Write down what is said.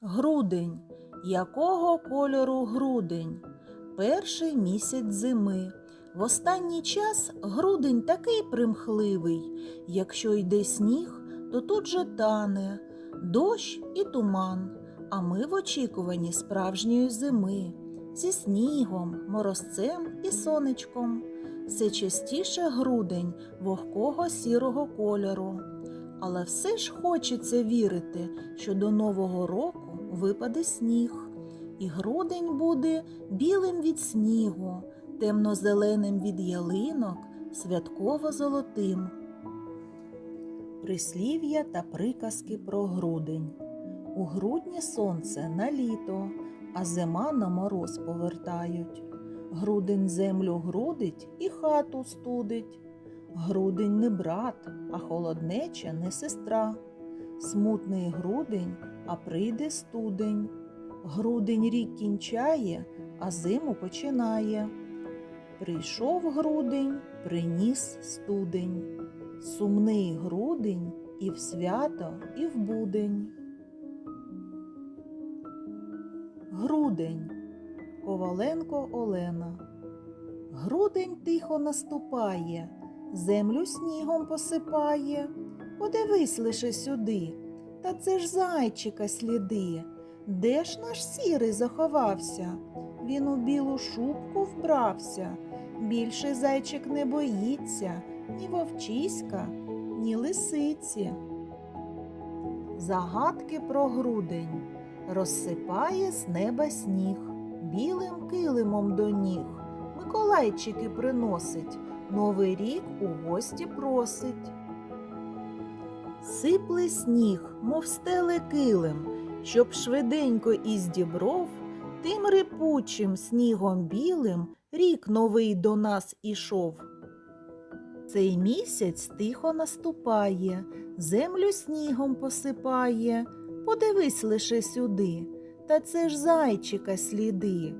Грудень. Якого кольору грудень? Перший місяць зими. В останній час грудень такий примхливий. Якщо йде сніг, то тут же тане, дощ і туман. А ми в очікуванні справжньої зими зі снігом, морозцем і сонечком. Все частіше грудень вогкого сірого кольору. Але все ж хочеться вірити, що до Нового року випаде сніг, і грудень буде білим від снігу, темно-зеленим від ялинок, святково-золотим. Прислів'я та приказки про грудень. У грудні сонце на літо, а зима на мороз повертають. Грудень землю грудить і хату студить. Грудень не брат, а холоднеча не сестра. Смутний грудень, а прийде студень. Грудень рік кінчає, а зиму починає. Прийшов грудень, приніс студень. Сумний грудень і в свято, і в будень. Грудень. Коваленко Олена. Грудень тихо наступає, землю снігом посипає. Подивись лише сюди, та це ж зайчика сліди. Де ж наш сірий заховався? Він у білу шубку вбрався. Більше зайчик не боїться ні вовчиська, ні лисиці. Загадки про грудень розсипає з неба сніг, білим килимом до ніг. Миколайчики приносить, новий рік у гості просить. Сипле сніг, мов стеле килим, щоб швиденько із дібров тим рипучим снігом білим рік новий до нас ішов. Цей місяць тихо наступає, землю снігом посипає. Подивись лише сюди, та це ж зайчика сліди.